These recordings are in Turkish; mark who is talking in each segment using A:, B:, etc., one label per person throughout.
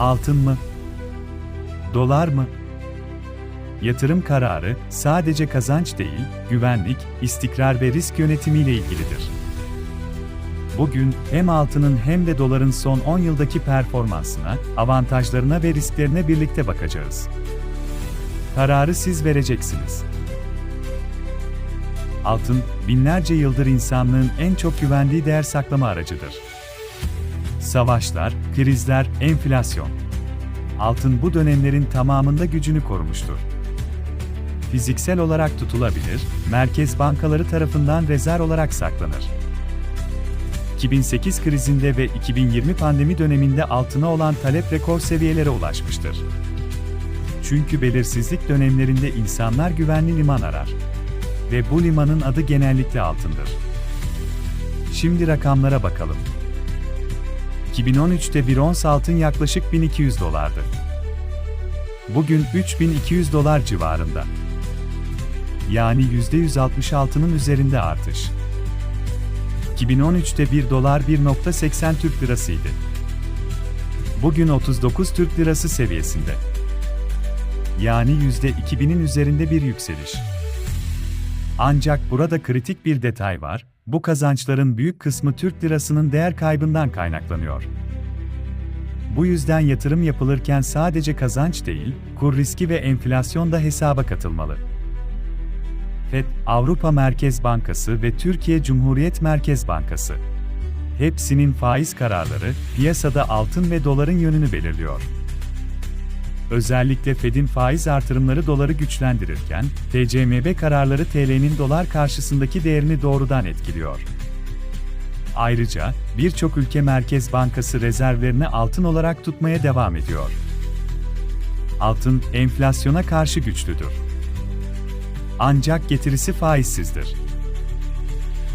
A: Altın mı? Dolar mı? Yatırım kararı sadece kazanç değil, güvenlik, istikrar ve risk yönetimiyle ilgilidir. Bugün hem altının hem de doların son 10 yıldaki performansına, avantajlarına ve risklerine birlikte bakacağız. Kararı siz vereceksiniz. Altın, binlerce yıldır insanlığın en çok güvendiği değer saklama aracıdır. Savaşlar, krizler, enflasyon. Altın bu dönemlerin tamamında gücünü korumuştur. Fiziksel olarak tutulabilir, merkez bankaları tarafından rezerv olarak saklanır. 2008 krizinde ve 2020 pandemi döneminde altına olan talep rekor seviyelere ulaşmıştır. Çünkü belirsizlik dönemlerinde insanlar güvenli liman arar. Ve bu limanın adı genellikle altındır. Şimdi rakamlara bakalım. 2013'te bir ons altın yaklaşık 1200 dolardı. Bugün 3200 dolar civarında. Yani %166'nın üzerinde artış. 2013'te 1 dolar 1.80 Türk lirasıydı. Bugün 39 Türk lirası seviyesinde. Yani %2000'in üzerinde bir yükseliş. Ancak burada kritik bir detay var, bu kazançların büyük kısmı Türk lirasının değer kaybından kaynaklanıyor. Bu yüzden yatırım yapılırken sadece kazanç değil, kur riski ve enflasyon da hesaba katılmalı. FED, Avrupa Merkez Bankası ve Türkiye Cumhuriyet Merkez Bankası. Hepsinin faiz kararları, piyasada altın ve doların yönünü belirliyor. Özellikle Fed'in faiz artırımları doları güçlendirirken, TCMB kararları TL'nin dolar karşısındaki değerini doğrudan etkiliyor. Ayrıca, birçok ülke Merkez Bankası rezervlerini altın olarak tutmaya devam ediyor. Altın, enflasyona karşı güçlüdür. Ancak getirisi faizsizdir.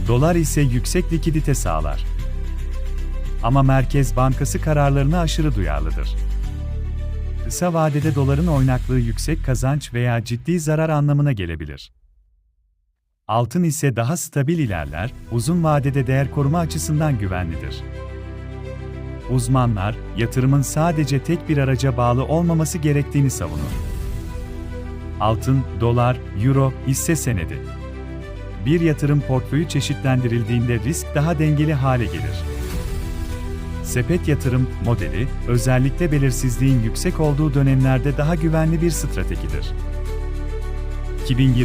A: Dolar ise yüksek likidite sağlar. Ama Merkez Bankası kararlarına aşırı duyarlıdır. Kısa vadede doların oynaklığı yüksek kazanç veya ciddi zarar anlamına gelebilir. Altın ise daha stabil ilerler, uzun vadede değer koruma açısından güvenlidir. Uzmanlar, yatırımın sadece tek bir araca bağlı olmaması gerektiğini savunur. Altın, dolar, euro, hisse senedi. Bir yatırım portföyü çeşitlendirildiğinde risk daha dengeli hale gelir. Sepet yatırım modeli, özellikle belirsizliğin yüksek olduğu dönemlerde daha güvenli bir stratejidir. 2020